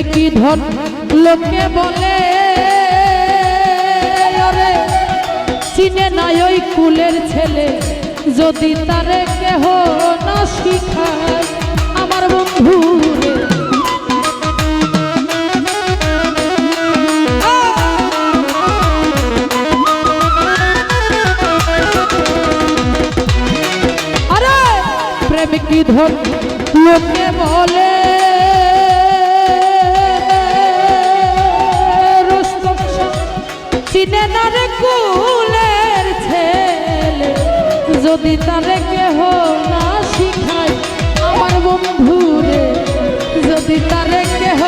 প্রেমিকী ধন? লোকে বলে চিনে নাই ওই কুলের ছেলে। যদি তারে কেহ না শিখায়, আমার বন্ধু আরে প্রেমিকী ধন? লোকে বলে চিনে কুলের ছেলে যদি তারে কেহ না শিখায় আমার বন্ধু রে যদি তারে কেহ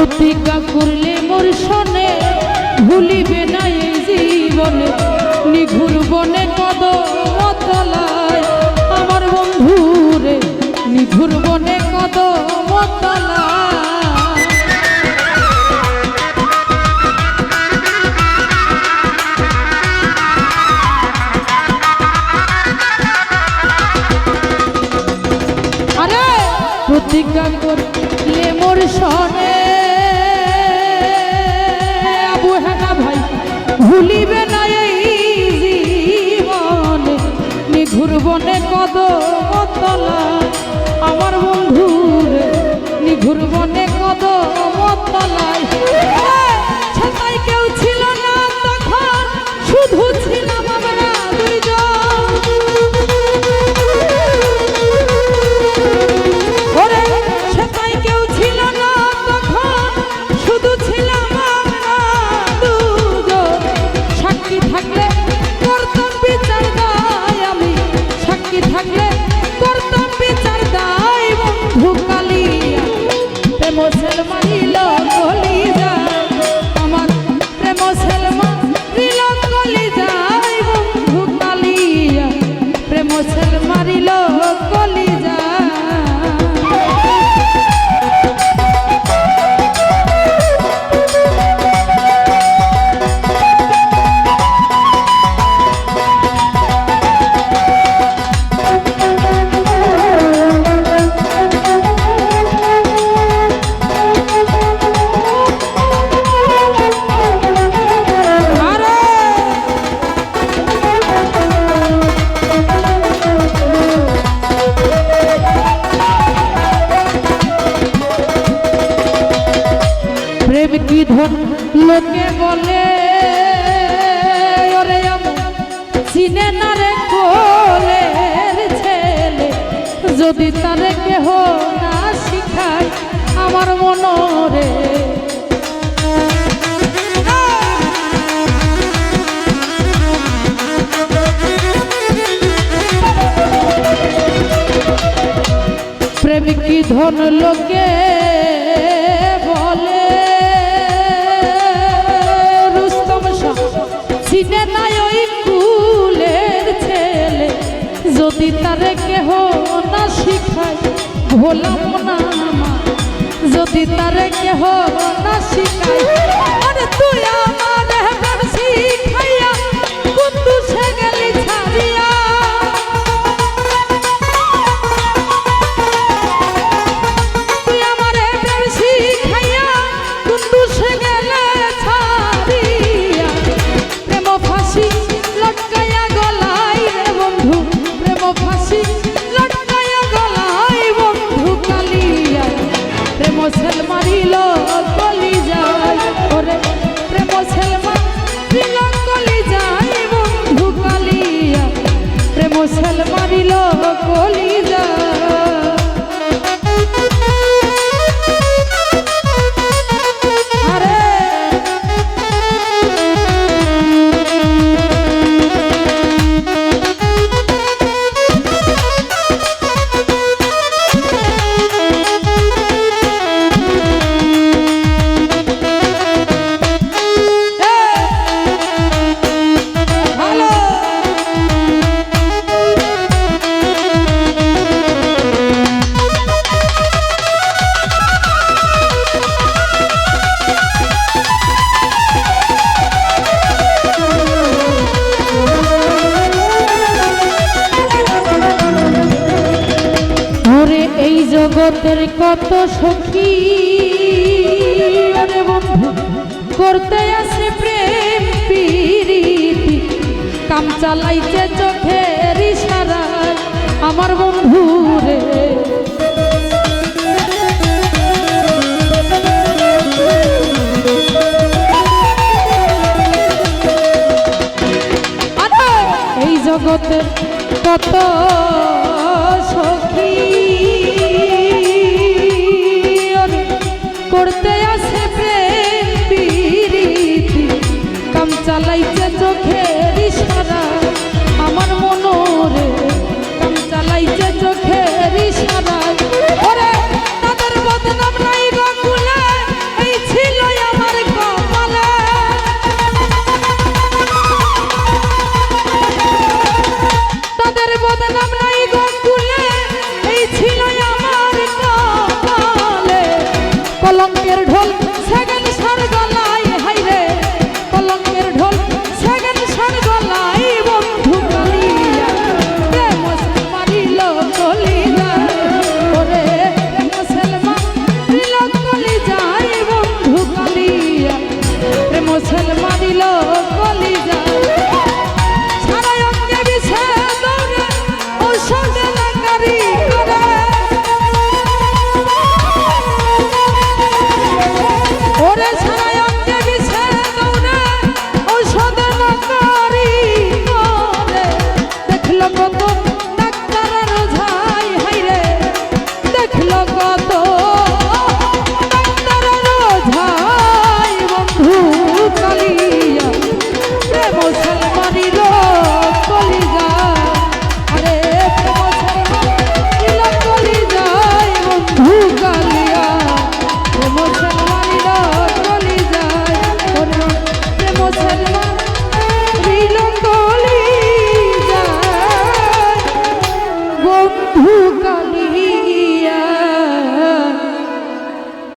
প্রতিজ্ঞা করলে মোর শোনে, ভুলিবে না এই জীবনে। নিঘুর বনে কদ মতলায় আমার বন্ধুরে, নিঘুর বনে কদ মতলায় নিঘুর কত মতলা। আমার বন্ধু নিঘুর বনে কদ মতলায়। লোকে বলে, ওরে চিনে না রে কোলের ছেলে, যদি তারে কেহ না শিখায় আমার মনরে। প্রেমিক ধন লোকে হলাম না যদি তারে কেহ না শিখাই আরে তুই আমার মুসলমারি লোক কলিজা। কত সখী অরে বন্ধু, করতে আসে প্রেম পিরিতি। কাম চালাইছে চোখের ইশারা আমার বন্ধু রে জগতে কত সখী। কলঙ্কের ঢোল সেকেন্ড সার গলায় হাইরে কলঙ্কের ঢোল সেকেন্ড সার গলায়, বন্ধু কলিয়া মস্ত মারিল কলিয়া ওরে মুসলমান মারিল কলি যায়, বন্ধু কলিয়া রে মুসলমান মারিল